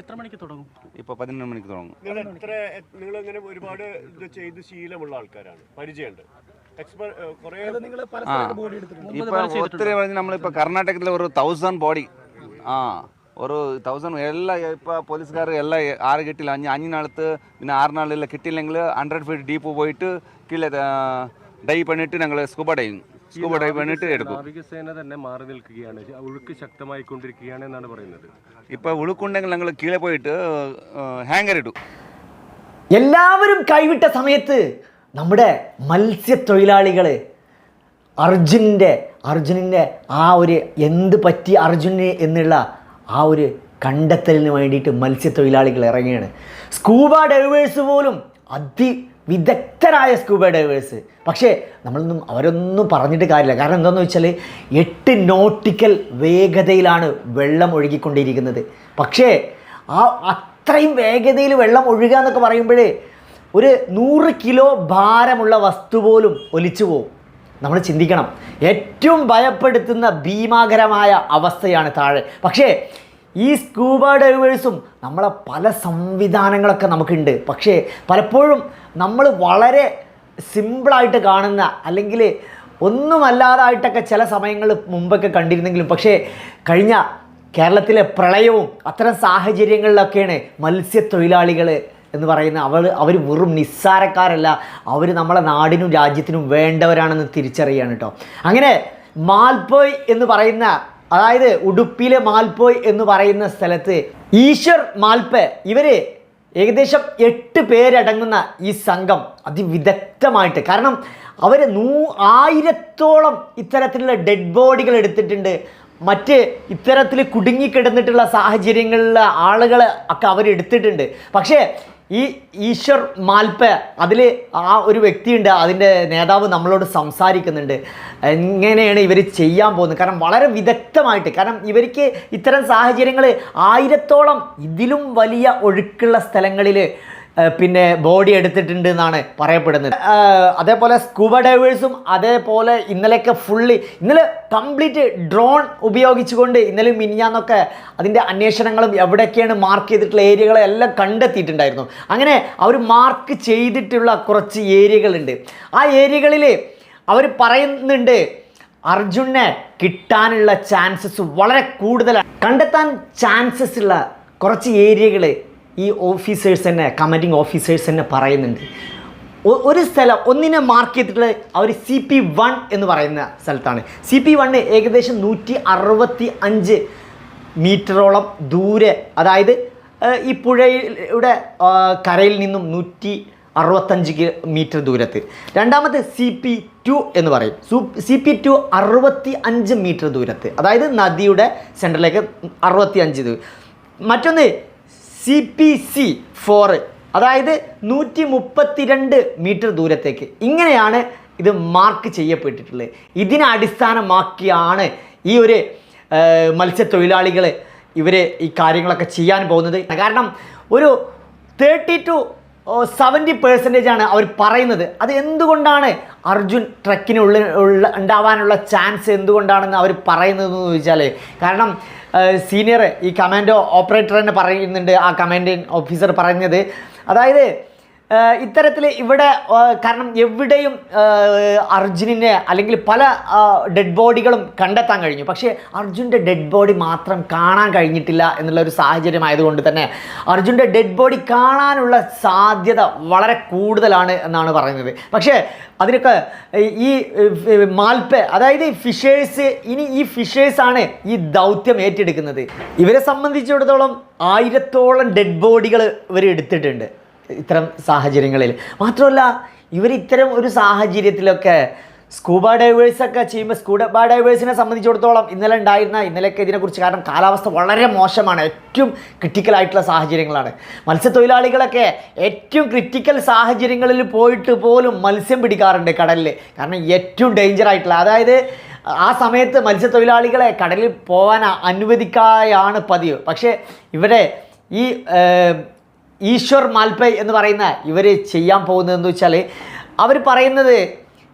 എത്ര മണിക്ക് തുടങ്ങും? ഇപ്പോൾ പതിനൊന്ന് മണിക്ക് തുടങ്ങും. നിങ്ങൾ എത്ര നിങ്ങൾ ഇങ്ങനെ ഒരുപാട് ഇത് ചെയ്ത് ശീലമുള്ള ആൾക്കാരാണ്? പരിചയമുണ്ട്. ഇപ്പൊ ഒത്തിരി പറഞ്ഞ് നമ്മളിപ്പോ കർണാടകത്തിലെ ഒരു തൗസൻഡ് ബോഡി ആ ഒരു തൗസൻഡ് എല്ലാ ഇപ്പോൾ പോലീസുകാർ എല്ലാം ആറ് കിട്ടില്ല അഞ്ച് അഞ്ച് നാളത്ത് പിന്നെ ആറ് നാളിൽ കിട്ടിയില്ലെങ്കിൽ ഹൺഡ്രഡ് ഫീറ്റ് ഡീപ്പ് പോയിട്ട് കീഴിൽ ഡൈ പണിയിട്ട് ഞങ്ങൾ സ്കൂബ ഡൈവിങ് സ്കൂബ ഡൈവ് പണിട്ട് എടുക്കും. നാവികസേന തന്നെ മാറി നിൽക്കുകയാണ്. ഒഴുക്ക് ശക്തമായിക്കൊണ്ടിരിക്കുകയാണ് എന്നാണ് പറയുന്നത്. ഇപ്പൊ ഒഴുക്കുണ്ടെങ്കിൽ ഞങ്ങൾ കീഴെ പോയിട്ട് ഹാങ്കർ ഇടും. എല്ലാവരും കൈവിട്ട സമയത്ത് നമ്മുടെ മത്സ്യത്തൊഴിലാളികൾ അർജുനിന്റെ അർജുനന്റെ ആ ഒരു എന്ത് പറ്റി അർജുന് എന്നുള്ള ആ ഒരു കണ്ടെത്തലിന് വേണ്ടിയിട്ട് മത്സ്യത്തൊഴിലാളികൾ ഇറങ്ങിയാണ് സ്കൂബ ഡൈവേഴ്സ് പോലും അതിവിദഗ്ധരായ സ്കൂബ ഡൈവേഴ്സ് പക്ഷേ നമ്മളൊന്നും അവരൊന്നും പറഞ്ഞിട്ട് കാര്യമില്ല. കാരണം എന്താണെന്ന് വെച്ചാൽ എട്ട് നോട്ടിക്കൽ വേഗതയിലാണ് വെള്ളം ഒഴുകിക്കൊണ്ടിരിക്കുന്നത്. പക്ഷേ ആ അത്രയും വേഗതയിൽ വെള്ളം ഒഴുകുക എന്നൊക്കെ പറയുമ്പോഴേ ഒരു നൂറ് കിലോ ഭാരമുള്ള വസ്തു പോലും ഒലിച്ചു പോകും നമ്മൾ ചിന്തിക്കണം. ഏറ്റവും ഭയപ്പെടുത്തുന്ന ഭീമാകരമായ അവസ്ഥയാണ് താഴെ. പക്ഷേ ഈ സ്കൂബ ഡൈവേഴ്സും നമ്മളെ പല സംവിധാനങ്ങളൊക്കെ നമുക്കുണ്ട്. പക്ഷേ പലപ്പോഴും നമ്മൾ വളരെ സിമ്പിളായിട്ട് കാണുന്ന അല്ലെങ്കിൽ ഒന്നുമല്ലാതായിട്ടൊക്കെ ചില സമയങ്ങളിൽ മുമ്പൊക്കെ കണ്ടിരുന്നെങ്കിലും പക്ഷേ കഴിഞ്ഞ കേരളത്തിലെ പ്രളയവും അത്തരം സാഹചര്യങ്ങളിലൊക്കെയാണ് മത്സ്യത്തൊഴിലാളികൾ എന്ന് പറയുന്ന അവൾ അവർ വെറും നിസ്സാരക്കാരല്ല. അവർ നമ്മളെ നാടിനും രാജ്യത്തിനും വേണ്ടവരാണെന്ന് തിരിച്ചറിയാണ് കേട്ടോ അങ്ങനെ മാൽപോയ് എന്ന് പറയുന്ന അതായത് ഉടുപ്പിയിലെ മാൽപോയ് എന്ന് പറയുന്ന സ്ഥലത്ത് ഈശ്വർ മാൽപ്പ ഇവർ ഏകദേശം എട്ട് പേരടങ്ങുന്ന ഈ സംഘം അതിവിദഗ്ധമായിട്ട്. കാരണം അവർ നൂ ആയിരത്തോളം ഇത്തരത്തിലുള്ള ഡെഡ് ബോഡികൾ എടുത്തിട്ടുണ്ട്. മറ്റ് ഇത്തരത്തിൽ കുടുങ്ങിക്കിടന്നിട്ടുള്ള സാഹചര്യങ്ങളിലെ ആളുകൾ ഒക്കെ അവരെടുത്തിട്ടുണ്ട് പക്ഷേ ഈ ഈശ്വർ മാൽപ്പ അതിൽ ആ ഒരു വ്യക്തിയുണ്ട് അതിന്റെ നേതാവ് നമ്മളോട് സംസാരിക്കുന്നുണ്ട്. എങ്ങനെയാണ് ഇവർ ചെയ്യാൻ പോകുന്നത്? കാരണം വളരെ വിദഗ്ധമായിട്ട് കാരണം ഇവർക്ക് ഇത്തരം സാഹചര്യങ്ങൾ ആയിരത്തോളം ഇതിലും വലിയ ഒഴുക്കുള്ള സ്ഥലങ്ങളിൽ പിന്നെ ബോഡി എടുത്തിട്ടുണ്ട് എന്നാണ് പറയപ്പെടുന്നത്. അതേപോലെ സ്കൂബ ഡൈവേഴ്സും അതേപോലെ ഇന്നലെയൊക്കെ ഫുള്ളി ഇന്നലെ കംപ്ലീറ്റ് ഡ്രോൺ ഉപയോഗിച്ചുകൊണ്ട് ഇന്നലെ മിനിഞ്ഞാന്നൊക്കെ അതിന്റെ അന്വേഷണങ്ങളും എവിടെയൊക്കെയാണ് മാർക്ക് ചെയ്തിട്ടുള്ള ഏരിയകളെല്ലാം കണ്ടെത്തിയിട്ടുണ്ടായിരുന്നു. അങ്ങനെ അവർ മാർക്ക് ചെയ്തിട്ടുള്ള കുറച്ച് ഏരിയകളുണ്ട്. ആ ഏരിയകളിൽ അവർ പറയുന്നുണ്ട് അർജുനെ കിട്ടാനുള്ള ചാൻസസ് വളരെ കൂടുതലാണ് കണ്ടെത്താൻ ചാൻസസ് ഉള്ള കുറച്ച് ഏരിയകൾ ഈ ഓഫീസേഴ്സ് തന്നെ കമാൻഡിങ് ഓഫീസേഴ്സ് തന്നെ പറയുന്നുണ്ട്. ഒരു സ്ഥലം ഒന്നിനെ മാർക്ക് ചെയ്തിട്ടുള്ളത് അവർ സി പി വൺ എന്ന് പറയുന്ന സ്ഥലത്താണ്. സി പി വണ്ണ് ഏകദേശം നൂറ്റി അറുപത്തി അഞ്ച് മീറ്ററോളം ദൂരെ അതായത് ഈ പുഴയുടെ കരയിൽ നിന്നും നൂറ്റി അറുപത്തഞ്ച് മീറ്റർ ദൂരത്ത്. രണ്ടാമത്തെ സി പി ടു എന്ന് പറയും. സി പി ടു അറുപത്തി അഞ്ച് മീറ്റർ ദൂരത്ത്. അതായത് നദിയുടെ സെന്ററിലേക്ക് അറുപത്തി അഞ്ച് മറ്റൊന്ന് സി പി സി ഫോറ് അതായത് നൂറ്റി മുപ്പത്തിരണ്ട് മീറ്റർ ദൂരത്തേക്ക്. ഇങ്ങനെയാണ് ഇത് മാർക്ക് ചെയ്യപ്പെട്ടിട്ടുള്ളത്. ഇതിനെ അടിസ്ഥാനമാക്കിയാണ് ഈ ഒരു മത്സ്യത്തൊഴിലാളികൾ ഇവർ ഈ കാര്യങ്ങളൊക്കെ ചെയ്യാൻ പോകുന്നത്. കാരണം ഒരു തേർട്ടി ടു സെവന്റി പെർസെന്റേജ് ആണ് അവർ പറയുന്നത്. അത് എന്തുകൊണ്ടാണ് അർജുൻ ട്രക്കിനുള്ളിൽ ഉള്ള ഉണ്ടാവാനുള്ള ചാൻസ് എന്തുകൊണ്ടാണെന്ന് അവർ പറയുന്നതെന്ന് ചോദിച്ചാൽ കാരണം സീനിയർ ഈ കമാൻഡോ ഓപ്പറേറ്റർ തന്നെ പറയുന്നുണ്ട് ആ കമാൻഡിങ് ഓഫീസർ പറഞ്ഞത് അതായത് ഇത്തരത്തിൽ ഇവിടെ കാരണം എവിടെയും അർജുനിനെ അല്ലെങ്കിൽ പല ഡെഡ് ബോഡികളും കണ്ടെത്താൻ കഴിഞ്ഞു. പക്ഷേ അർജുന്റെ ഡെഡ് ബോഡി മാത്രം കാണാൻ കഴിഞ്ഞിട്ടില്ല എന്നുള്ള ഒരു തന്നെ അർജുന്റെ ഡെഡ് ബോഡി കാണാനുള്ള സാധ്യത വളരെ കൂടുതലാണ് എന്നാണ് പറയുന്നത്. പക്ഷേ അതിനൊക്കെ ഈ മാൽപ്പ അതായത് ഫിഷേഴ്സ് ഇനി ഈ ഫിഷേഴ്സാണ് ഈ ദൗത്യം ഏറ്റെടുക്കുന്നത്. ഇവരെ സംബന്ധിച്ചിടത്തോളം ആയിരത്തോളം ഡെഡ് ബോഡികൾ ഇവർ എടുത്തിട്ടുണ്ട്. ഇത്തരം സാഹചര്യങ്ങളിൽ. മാത്രമല്ല ഇവർ ഇത്തരം ഒരു സാഹചര്യത്തിലൊക്കെ സ്കൂബ ഡൈവേഴ്സൊക്കെ ചെയ്യുമ്പോൾ സ്കൂബ ഡൈവേഴ്സിനെ സംബന്ധിച്ചിടത്തോളം ഇന്നലെ ഉണ്ടായിരുന്ന ഇന്നലെയൊക്കെ ഇതിനെക്കുറിച്ച് കാരണം കാലാവസ്ഥ വളരെ മോശമാണ്. ഏറ്റവും ക്രിട്ടിക്കൽ ആയിട്ടുള്ള സാഹചര്യങ്ങളാണ്. മത്സ്യത്തൊഴിലാളികളൊക്കെ ഏറ്റവും ക്രിട്ടിക്കൽ സാഹചര്യങ്ങളിൽ പോയിട്ട് പോലും മത്സ്യം പിടിക്കാറുണ്ട് കടലിൽ. കാരണം ഏറ്റവും ഡേഞ്ചർ ആയിട്ടുള്ള അതായത് ആ സമയത്ത് മത്സ്യത്തൊഴിലാളികളെ കടലിൽ പോകാൻ അനുവദിക്കായാണ് പതിവ്. പക്ഷേ ഇവിടെ ഈ ഈശ്വർ മാൽപ്പൈ എന്ന് പറയുന്ന ഇവർ ചെയ്യാൻ പോകുന്നതെന്ന് വെച്ചാൽ അവർ പറയുന്നത്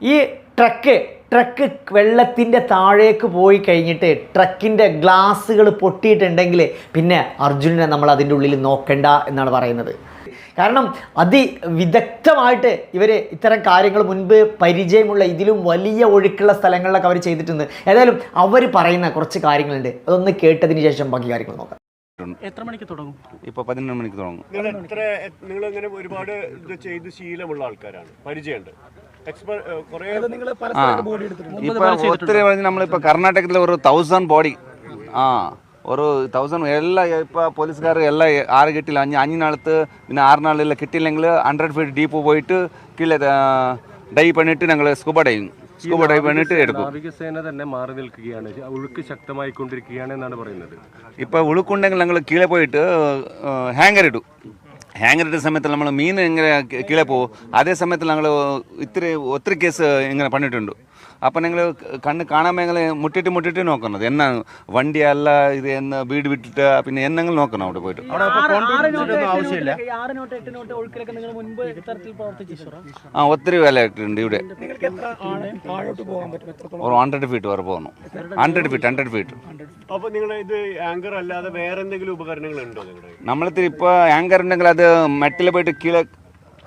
ഈ ട്രക്ക് ട്രക്ക് വെള്ളത്തിന്റെ താഴേക്ക് പോയി കഴിഞ്ഞിട്ട് ട്രക്കിന്റെ ഗ്ലാസ്സുകൾ പൊട്ടിയിട്ടുണ്ടെങ്കിൽ പിന്നെ അർജുനനെ നമ്മൾ അതിന്റെ ഉള്ളിൽ നോക്കണ്ട എന്നാണ് പറയുന്നത്. കാരണം അതിവിദഗ്ധമായിട്ട് ഇവർ ഇത്തരം കാര്യങ്ങൾ മുൻപ് പരിചയമുള്ള ഇതിലും വലിയ ഒഴുക്കുള്ള സ്ഥലങ്ങളിലൊക്കെ അവർ ചെയ്തിട്ടുണ്ട്. ഏതായാലും അവർ പറയുന്ന കുറച്ച് കാര്യങ്ങളുണ്ട്. അതൊന്ന് കേട്ടതിന് ശേഷം ബാക്കി കാര്യങ്ങൾ നോക്കാം. എത്ര മണിക്ക് തുടങ്ങും? ഇപ്പൊ പതിനൊന്ന് മണിക്ക് തുടങ്ങും. നിങ്ങൾ എത്ര നിങ്ങൾ അങ്ങനെ ഒരുപാട് ഇത് ചെയ്ത് ശീലമുള്ള ആൾക്കാരാണ്? പരിചയമുണ്ട്. ഇപ്പൊ ഒത്തിരി പറഞ്ഞ് നമ്മളിപ്പോ കർണാടകത്തിൽ ഒരു തൗസൻഡ് ബോഡി ആ ഒരു തൗസൻഡ് എല്ലാ ഇപ്പൊ പോലീസുകാർ എല്ലാ ആറ് കിട്ടില്ല. അഞ്ച് അഞ്ച് നാളത്ത് പിന്നെ ആറ് നാളിൽ കിട്ടിയില്ലെങ്കിൽ ഹൺഡ്രഡ് ഫീറ്റ് ഡീപ്പ് പോയിട്ട് കീഴിൽ ഡൈ പണിട്ട് ഞങ്ങൾ സ്കൂബ ഡൈവിങ് സ്കൂബ ഡൈവ് പണിട്ട് എടുക്കും. നാവികസേന തന്നെ മാറി നിൽക്കുകയാണ്. ഒഴുക്ക് ശക്തമായിക്കൊണ്ടിരിക്കുകയാണ് എന്നാണ് പറയുന്നത്. ഇപ്പോൾ ഉളുക്കുണ്ടെങ്കിൽ ഞങ്ങൾ കീഴെ പോയിട്ട് ഹാങ്കർ ഇടും. ഹാങ്ങർ ഇട്ട സമയത്ത് നമ്മൾ മീൻ എങ്ങനെ കീഴെ പോകും? അതേ സമയത്ത് ഞങ്ങൾ ഇത്ര ഒത്തിരി കേസ് ഇങ്ങനെ പണിയിട്ടുണ്ട്. അപ്പം നിങ്ങൾ കണ്ണ് കാണാൻ ഞങ്ങൾ മുട്ടിട്ട് മുട്ടിട്ട് നോക്കുന്നത്. എന്നാ വണ്ടിയല്ല ഇത് എന്ന് വീട് വിട്ടിട്ട് പിന്നെ എന്നെങ്കിലും നോക്കണം അവിടെ പോയിട്ട്? ആവശ്യമില്ല ആറ് നോട്ട് എട്ട് നോട്ട് ഒഴുക്കിലൊക്കെ നിങ്ങൾ മുൻപ് ഇത്തരത്തിൽ പ്രവർത്തിച്ചു ആ ഒത്തിരി വില ഇട്ടിട്ടുണ്ട് ഇവിടെ. ഒരു ഹൺഡ്രഡ് ഫീറ്റ് വരെ പോകുന്നു ഹൺഡ്രഡ് ഫീറ്റ് ഹൺഡ്രഡ് ഫീറ്റ് അപ്പൊ നിങ്ങൾ ഇത് ആങ്കർ അല്ലാതെ വേറെ എന്തെങ്കിലും ഉപകരണങ്ങൾ ഉണ്ടോ നിങ്ങളുടെ നമ്മളിത്തിരി ഇപ്പോൾ ആങ്കർ ഉണ്ടെങ്കിൽ അത് മെറ്റിൽ പോയിട്ട് കീഴെ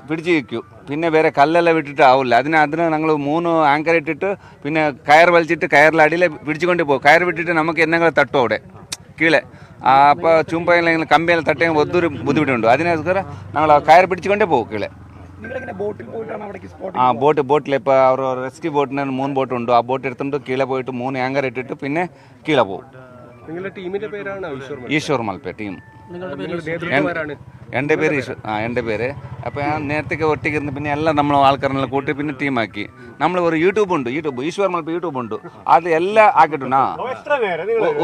പിടിച്ച് വയ്ക്കും പിന്നെ വേറെ കല്ലെല്ലാം വിട്ടിട്ട് ആവില്ല അതിന് അതിന് ഞങ്ങൾ മൂന്ന് ആങ്കർ ഇട്ടിട്ട് പിന്നെ കയർ വലിച്ചിട്ട് കയറിൽ അടിയിൽ പിടിച്ചുകൊണ്ട് പോകും. കയർ വിട്ടിട്ട് നമുക്ക് എന്തെങ്കിലും തട്ടും അവിടെ. കീഴെ. അപ്പോൾ ചുമ്പയെല്ലാം കമ്പിയെല്ലാം തട്ടിയാൽ ഒത്തൊരു ബുദ്ധിമുട്ടുണ്ട്. അതിനൊക്കെ ഞങ്ങൾ കയർ പിടിച്ചുകൊണ്ടേ പോകും കീഴെ. ആ ബോട്ട് ബോട്ടിൽ ഇപ്പോൾ അവർ റെസ്ക്യൂ ബോട്ടിന് മൂന്ന് ബോട്ട് ഉണ്ട്. ആ ബോട്ട് എടുത്തുകൊണ്ട് കീഴെ പോയിട്ട് മൂന്ന് ആങ്കർ ഇട്ടിട്ട് പിന്നെ കീഴെ പോകും. ഈശ്വർ മൽപ്പേ. ടീം എന്റെ പേര് ഈശ്വർ ആ എന്റെ പേര്. അപ്പോൾ ഞാൻ നേരത്തേക്ക് ഒറ്റയ്ക്കിരുന്ന് പിന്നെ എല്ലാം നമ്മൾ ആൾക്കാരെല്ലാം കൂട്ടി പിന്നെ ടീമാക്കി. നമ്മൾ ഒരു യൂട്യൂബ് ഉണ്ട് യൂട്യൂബ്. ഈശ്വർ മലപ്പ് യൂട്യൂബ് ഉണ്ട്. അതിൽ എല്ലാം ആക്കിയിട്ടുണ്ടാ.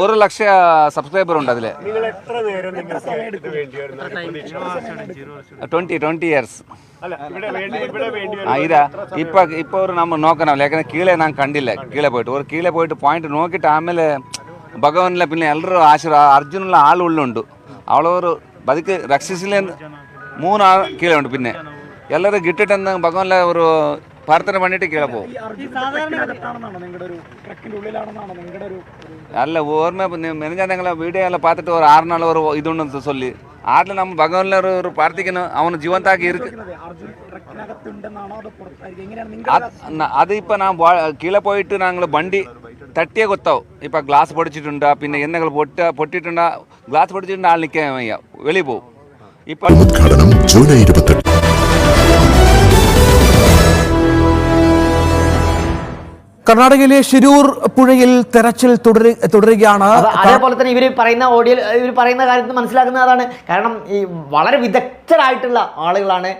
ഒരു ലക്ഷ സബ്സ്ക്രൈബർ ഉണ്ട് അതിൽ ട്വന്റി ട്വന്റി ഇയേഴ്സ് ഇതാ. ഇപ്പൊ ഇപ്പൊ ഒരു നമ്മൾ നോക്കണം. ലേഖനം കീഴേ ഞാൻ കണ്ടില്ല. കീഴേ പോയിട്ട്. ഒരു കീഴേ പോയിട്ട് പോയിന്റ് നോക്കിയിട്ട് ആമേലെ ഭഗവാനിലെ പിന്നെ എല്ലരും ആശീർവാദ അർജുനുള്ള ആളുള്ളുണ്ട് അവളൊരു ಬದುಕಿ ರಕ್ಷಿಸಲಿ ಮೂರು ಆ ಕೀಳುಂಟು ಪಿನ್ನೆ ಎಲ್ಲರೂ കിട്ടിട്ടെന്ന് ഭഗവാനെ ഒരു പ്രാർത്ഥന പണിയിട്ട് കീഴെ പോകും അല്ല ഓർമ്മ മെനഞ്ഞാൽ ഞങ്ങളെ വീഡിയോ എല്ലാം പാത്തിട്ട് ഒരു ആറ് നാൾ ഒരു ഇതുണ്ടെന്ന് ചൊല്ലി ആട്ടിൽ നമ്മൾ ഭഗവാനിലെ ഒരു ഒരു പ്രാർത്ഥിക്കുന്നു അവന് ജീവന്താക്കി ഇരിക്കും അത് ഇപ്പം ഞാൻ കീഴെ പോയിട്ട് ഞങ്ങൾ വണ്ടി തട്ടിയേ കൊത്താവും. ഇപ്പൊ ഗ്ലാസ് പൊടിച്ചിട്ടുണ്ട് പിന്നെ എന്നെങ്കിലും പൊട്ട പൊട്ടിയിട്ടുണ്ട് ഗ്ലാസ് പൊടിച്ചിട്ടുണ്ട് ആൾ നിൽക്കാൻ വയ്യ. വെളിയിൽ പോകും ഇപ്പൊ ഉദ്ഘാടനം ജൂലൈ ഇരുപത്തെട്ട്. കർണാടകയിലെ ശിരൂർ പുഴയിൽ തെരച്ചിൽ തുടരു തുടരുകയാണ്. അതേപോലെ തന്നെ ഇവർ പറയുന്ന ഓഡിയോ ഇവർ പറയുന്ന കാര്യത്തിൽ മനസ്സിലാക്കുന്ന അതാണ്. കാരണം ഈ വളരെ വിദഗ്ധരായിട്ടുള്ള ആളുകളാണ്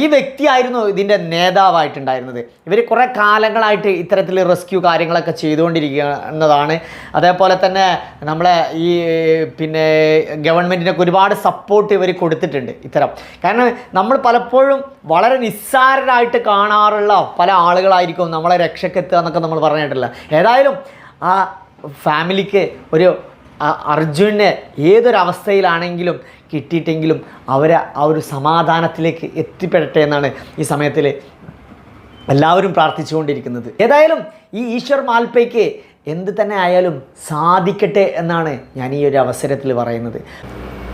ഈ വ്യക്തിയായിരുന്നു ഇതിന്റെ നേതാവായിട്ടുണ്ടായിരുന്നത്. ഇവർ കുറേ കാലങ്ങളായിട്ട് ഇത്തരത്തിൽ റെസ്ക്യൂ കാര്യങ്ങളൊക്കെ ചെയ്തുകൊണ്ടിരിക്കുക എന്നതാണ് അതേപോലെ തന്നെ നമ്മളെ ഈ പിന്നെ ഗവൺമെന്റിനൊക്കെ ഒരുപാട് സപ്പോർട്ട് ഇവർ കൊടുത്തിട്ടുണ്ട് ഇത്തരം. കാരണം നമ്മൾ പലപ്പോഴും വളരെ നിസ്സാരരായിട്ട് കാണാറുള്ള പല ആളുകളായിരിക്കും നമ്മളെ രക്ഷക്കെത്തുക എന്നൊക്കെ നമ്മൾ പറഞ്ഞിട്ടില്ല. ഏതായാലും ആ ഫാമിലിക്ക് ഒരു അർജുനെ ഏതൊരവസ്ഥയിലാണെങ്കിലും കിട്ടിയിട്ടെങ്കിലും അവരെ ആ ഒരു സമാധാനത്തിലേക്ക് എത്തിപ്പെടട്ടെ എന്നാണ് ഈ സമയത്തിൽ എല്ലാവരും പ്രാർത്ഥിച്ചുകൊണ്ടിരിക്കുന്നത്. ഏതായാലും ഈ ഈശ്വർ മാൽപ്പയ്ക്ക് എന്ത് തന്നെ ആയാലും സാധിക്കട്ടെ എന്നാണ് ഞാൻ ഈ ഒരു അവസരത്തിൽ പറയുന്നത്.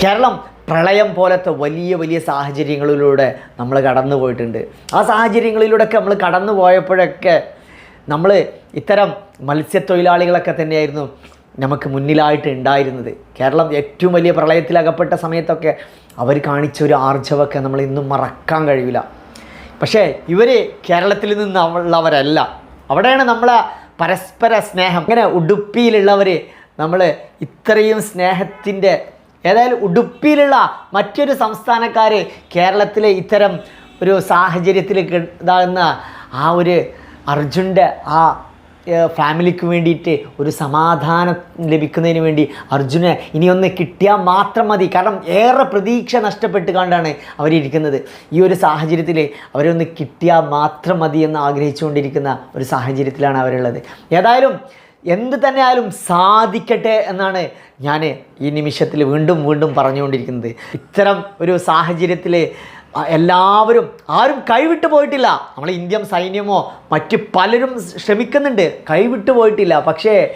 കേരളം പ്രളയം പോലത്തെ വലിയ വലിയ സാഹചര്യങ്ങളിലൂടെ നമ്മൾ കടന്നു പോയിട്ടുണ്ട്. ആ സാഹചര്യങ്ങളിലൂടെയൊക്കെ നമ്മൾ കടന്നു പോയപ്പോഴൊക്കെ നമ്മൾ ഇത്തരം മത്സ്യത്തൊഴിലാളികളൊക്കെ തന്നെയായിരുന്നു നമുക്ക് മുന്നിലായിട്ട് ഉണ്ടായിരുന്നത്. കേരളം ഏറ്റവും വലിയ പ്രളയത്തിലകപ്പെട്ട സമയത്തൊക്കെ അവർ കാണിച്ച ഒരു ആർജവമൊക്കെ നമ്മൾ ഇന്നും മറക്കാൻ കഴിയില്ല. പക്ഷേ ഇവർ കേരളത്തിൽ നിന്ന് ഉള്ളവരല്ല അവിടെയാണ് നമ്മളെ പരസ്പര സ്നേഹം. ഇങ്ങനെ ഉടുപ്പിയിലുള്ളവർ നമ്മൾ ഇത്രയും സ്നേഹത്തിന്റെ ഏതായാലും ഉടുപ്പിയിലുള്ള മറ്റൊരു സംസ്ഥാനക്കാർ കേരളത്തിലെ ഇത്തരം ഒരു സാഹചര്യത്തിൽ ഇതാകുന്ന ആ ഒരു അർജുന്റെ ആ ഫാമിലിക്ക് വേണ്ടിയിട്ട് ഒരു സമാധാനം ലഭിക്കുന്നതിന് വേണ്ടി അർജുന ഇനിയൊന്ന് കിട്ടിയാൽ മാത്രം മതി. കാരണം ഏറെ പ്രതീക്ഷ നഷ്ടപ്പെട്ട് കണ്ടാണ് അവരിയ്ക്കുന്നത് ഈ ഒരു സാഹചര്യത്തിൽ അവരൊന്ന് കിട്ടിയാൽ മാത്രം മതി എന്ന് ആഗ്രഹിച്ചുകൊണ്ടിരിക്കുന്ന ഒരു സാഹചര്യത്തിലാണ് അവരുള്ളത്. ഏതായാലും എന്ത് തന്നെ ആയാലും സാധിക്കട്ടെ എന്നാണ് ഞാൻ ഈ നിമിഷത്തിൽ വീണ്ടും വീണ്ടും പറഞ്ഞുകൊണ്ടിരിക്കുന്നത്. ഇത്തരം ഒരു സാഹചര്യത്തിൽ എല്ലാവരും ആരും കൈവിട്ട് പോയിട്ടില്ല. നമ്മൾ ഇന്ത്യൻ സൈന്യമോ മറ്റ് പലരും ശ്രമിക്കുന്നുണ്ട്. കൈവിട്ട് പോയിട്ടില്ല. പക്ഷേ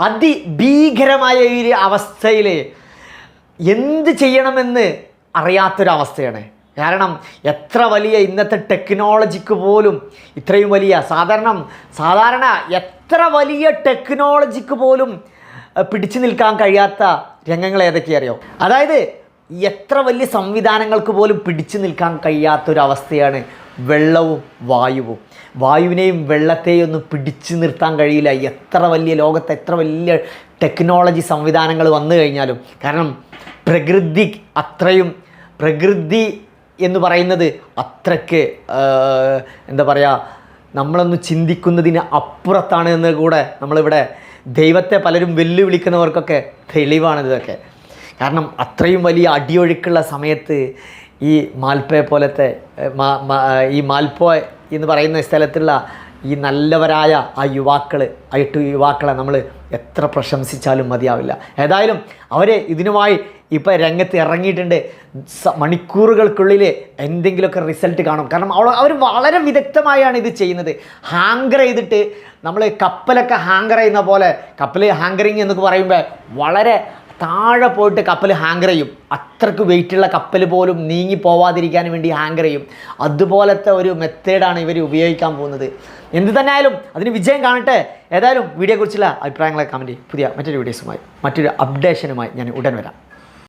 അതിഭീകരമായ ഈ ഒരു അവസ്ഥയിൽ എന്ത് ചെയ്യണമെന്ന് അറിയാത്തൊരവസ്ഥയാണ്. കാരണം എത്ര വലിയ ഇന്നത്തെ ടെക്നോളജിക്ക് പോലും ഇത്രയും വലിയ സാധാരണ സാധാരണ എത്ര വലിയ ടെക്നോളജിക്ക് പോലും പിടിച്ചു നിൽക്കാൻ കഴിയാത്ത രംഗങ്ങൾ ഏതൊക്കെയറിയോ അതായത് എത്ര വലിയ സംവിധാനങ്ങൾക്ക് പോലും പിടിച്ചു നിൽക്കാൻ കഴിയാത്തൊരവസ്ഥയാണ് വെള്ളവും വായുവും. വായുവിനെയും വെള്ളത്തെയും ഒന്നും പിടിച്ചു നിർത്താൻ കഴിയില്ല. എത്ര വലിയ ലോകത്ത് എത്ര വലിയ ടെക്നോളജി സംവിധാനങ്ങൾ വന്നു കഴിഞ്ഞാലും. കാരണം പ്രകൃതി അത്രയും പ്രകൃതി എന്ന് പറയുന്നത് അത്രയ്ക്ക് എന്താ പറയുക നമ്മളൊന്ന് ചിന്തിക്കുന്നതിന് അപ്പുറത്താണ് എന്ന് കൂടെ നമ്മളിവിടെ ദൈവത്തെ പലരും വെല്ലുവിളിക്കുന്നവർക്കൊക്കെ തെളിവാണ് ഇതൊക്കെ. കാരണം അത്രയും വലിയ അടിയൊഴുക്കുള്ള സമയത്ത് ഈ മാൽപ്പയെ പോലത്തെ ഈ മാൽപ്പോ എന്ന് പറയുന്ന സ്ഥലത്തുള്ള ഈ നല്ലവരായ ആ യുവാക്കൾ ആ എട്ട് യുവാക്കളെ നമ്മൾ എത്ര പ്രശംസിച്ചാലും മതിയാവില്ല. ഏതായാലും അവരെ ഇതിനുമായി ഇപ്പോൾ രംഗത്ത് ഇറങ്ങിയിട്ടുണ്ട്. മണിക്കൂറുകൾക്കുള്ളിൽ എന്തെങ്കിലുമൊക്കെ റിസൾട്ട് കാണും. കാരണം അവൾ അവർ വളരെ വിദഗ്ധമായാണ് ഇത് ചെയ്യുന്നത്. ഹാങ്കർ ചെയ്തിട്ട് നമ്മൾ കപ്പലൊക്കെ ഹാങ്കർ ചെയ്യുന്ന പോലെ കപ്പൽ ഹാങ്കറിങ് എന്നൊക്കെ പറയുമ്പോൾ വളരെ താഴെ പോയിട്ട് കപ്പൽ ഹാങ്കർ ചെയ്യും. അത്രയ്ക്ക് വെയിറ്റുള്ള കപ്പൽ പോലും നീങ്ങി പോവാതിരിക്കാൻ വേണ്ടി ഹാങ്കർ ചെയ്യും. അതുപോലത്തെ ഒരു മെത്തേഡാണ് ഇവർ ഉപയോഗിക്കാൻ പോകുന്നത്. എന്ത് തന്നെ ആയാലും അതിന് വിജയം കാണട്ടെ. ഏതായാലും വീഡിയോയെക്കുറിച്ചുള്ള അഭിപ്രായങ്ങളെ കമന്റ് പുതിയ മറ്റൊരു വീഡിയോസുമായി മറ്റൊരു അപ്ഡേഷനുമായി ഞാൻ ഉടൻ വരാം.